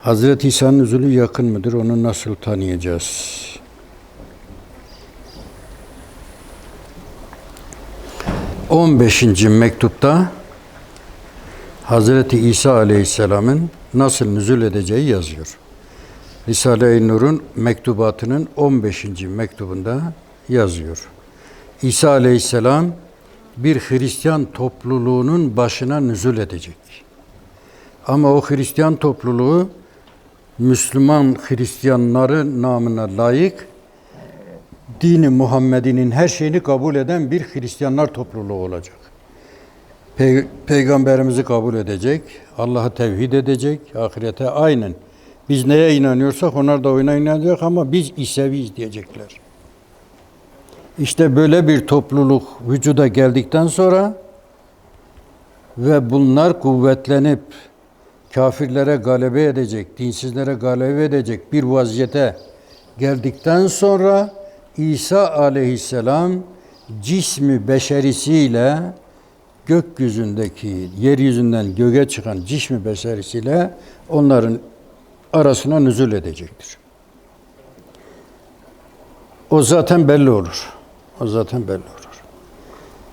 Hazreti İsa'nın nüzulü yakın mıdır? Onu nasıl tanıyacağız? On beşinci mektupta Hazreti İsa Aleyhisselam'ın nasıl nüzul edeceği yazıyor. Risale-i Nur'un mektubatının 15. mektubunda yazıyor. İsa Aleyhisselam bir Hristiyan topluluğunun başına nüzul edecek. Ama o Hristiyan topluluğu Müslüman Hristiyanları namına layık dini Muhammed'inin her şeyini kabul eden bir Hristiyanlar topluluğu olacak. Pey- Peygamberimizi kabul edecek, Allah'ı tevhid edecek, ahirete aynen. Biz neye inanıyorsak onlar da oyuna inanacak ama biz İseviyiz diyecekler. İşte böyle bir topluluk vücuda geldikten sonra ve bunlar kuvvetlenip kafirlere galebe edecek, dinsizlere galebe edecek bir vaziyete geldikten sonra İsa aleyhisselam cismi beşerisiyle gökyüzündeki, yeryüzünden göğe çıkan cismi beşerisiyle onların arasına nüzul edecektir. O zaten belli olur. O zaten belli olur.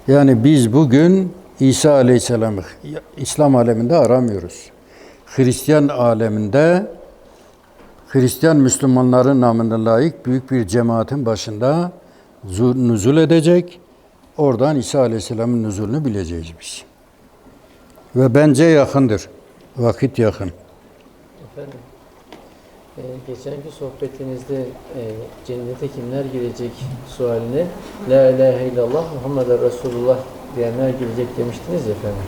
Yani biz bugün İsa Aleyhisselam'ı İslam aleminde aramıyoruz. Hristiyan aleminde Hristiyan Müslümanların namına layık büyük bir cemaatin başında zu- nüzul edecek. Oradan İsa Aleyhisselam'ın nüzulünü bileceğiz biz. Ve bence yakındır. Vakit yakın. Efendim, e, geçenki sohbetinizde e, cennete kimler girecek sualine La ilahe illallah Muhammed Resulullah diyenler girecek demiştiniz efendim.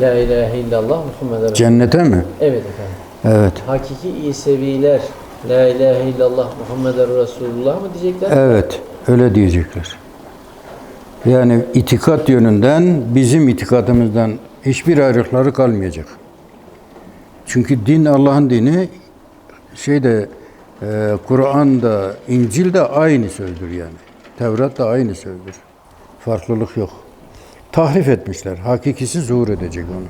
La ilahe illallah Muhammed Resulullah. Cennete mi? Evet efendim. Evet. Hakiki İseviler La ilahe illallah Muhammed Resulullah mı diyecekler? Evet, öyle diyecekler. Yani itikat yönünden bizim itikadımızdan hiçbir ayrılıkları kalmayacak. Çünkü din Allah'ın dini şeyde e, Kur'an'da, İncil'de aynı sözdür yani. Tevrat da aynı sözdür. Farklılık yok. Tahrif etmişler. Hakikisi zuhur edecek onu.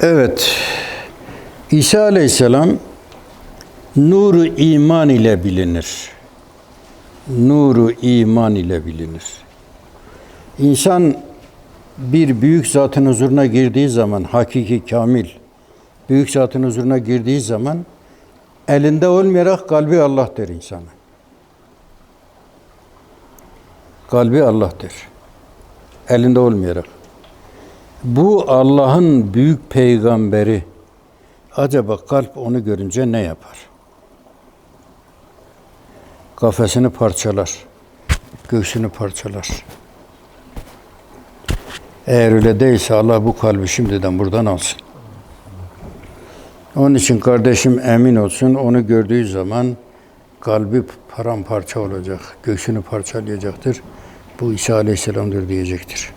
Evet. İsa Aleyhisselam nuru iman ile bilinir. Nuru iman ile bilinir. İnsan bir büyük zatın huzuruna girdiği zaman, hakiki kamil, büyük zatın huzuruna girdiği zaman elinde olmayarak kalbi Allah der insana. Kalbi Allah der. Elinde olmayarak. Bu Allah'ın büyük peygamberi acaba kalp onu görünce ne yapar? Kafesini parçalar. Göğsünü parçalar. Eğer öyle değilse Allah bu kalbi şimdiden buradan alsın. Onun için kardeşim emin olsun onu gördüğü zaman kalbi paramparça olacak. Göğsünü parçalayacaktır. Bu İsa Aleyhisselam'dır diyecektir.